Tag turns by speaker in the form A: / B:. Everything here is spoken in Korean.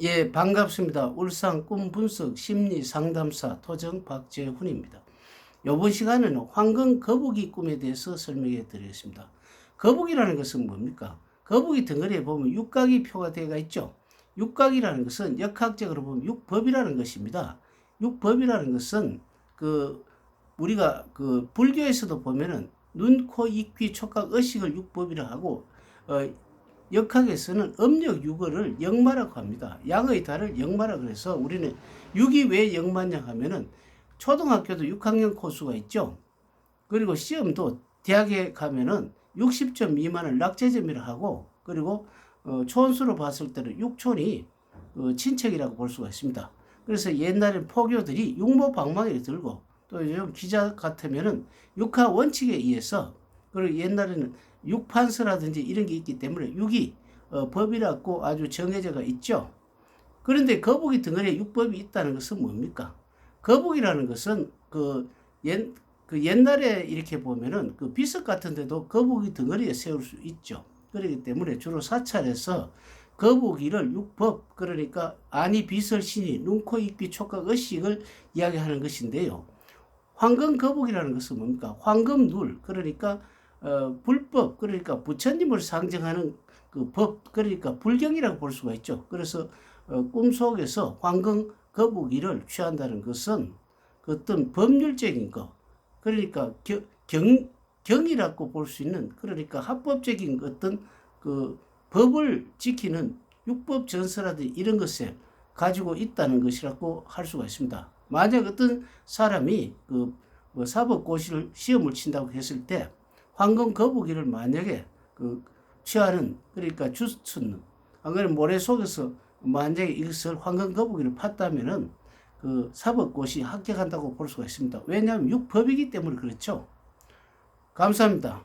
A: 예, 반갑습니다. 울산 꿈 분석 심리 상담사 토정 박재훈입니다. 이번 시간에는 황금 거북이 꿈에 대해서 설명해 드리겠습니다. 거북이라는 것은 뭡니까? 거북이 덩어리에 보면 육각이 표가 되어 있죠. 육각이라는 것은 역학적으로 보면 육법이라는 것입니다. 육법이라는 것은 그 우리가 그 불교에서도 보면은 눈, 코, 입, 귀, 촉각, 의식을 육법이라 하고 어, 역학에서는 음력 육어를 역마라고 합니다. 양의 달을 역마라 그래서 우리는 육이 왜 역마냐 하면은 초등학교도 6학년 코수가 있죠. 그리고 시험도 대학에 가면은 60점 미만을 낙제점이라 하고 그리고 어, 촌수로 봤을 때는 육촌이 어, 친척이라고 볼 수가 있습니다. 그래서 옛날에 포교들이 육모방망이를 들고 또 요즘 기자 같으면은 육하 원칙에 의해서 그리고 옛날에는 육판서라든지 이런 게 있기 때문에 육이 어, 법이라고 아주 정해져가 있죠. 그런데 거북이 덩어리에 육법이 있다는 것은 뭡니까? 거북이라는 것은 그, 옛, 그 옛날에 이렇게 보면은 그 비석 같은 데도 거북이 덩어리에 세울 수 있죠. 그렇기 때문에 주로 사찰에서 거북이를 육법 그러니까 아니 비설 신이 눈 코 입 귀 촉각 의식을 이야기하는 것인데요. 황금 거북이라는 것은 뭡니까? 황금 눌 그러니까 어, 불법 그러니까 부처님을 상징하는 그 법 그러니까 불경이라고 볼 수가 있죠. 그래서 어, 꿈속에서 황금 거북이를 취한다는 것은 그 어떤 법률적인 거 그러니까 겨, 경 경이라고 볼 수 있는 그러니까 합법적인 어떤 그 법을 지키는 육법 전서라든지 이런 것에 가지고 있다는 것이라고 할 수가 있습니다. 만약 어떤 사람이 그 뭐 사법고시를 시험을 친다고 했을 때 황금 거북이를 만약에 그 취하는 그러니까 주스는 안 그러면 모래 속에서 만약에 이것을 황금 거북이를 팠다면은 그 사법고시 합격한다고 볼 수가 있습니다. 왜냐하면 육법이기 때문에 그렇죠. 감사합니다.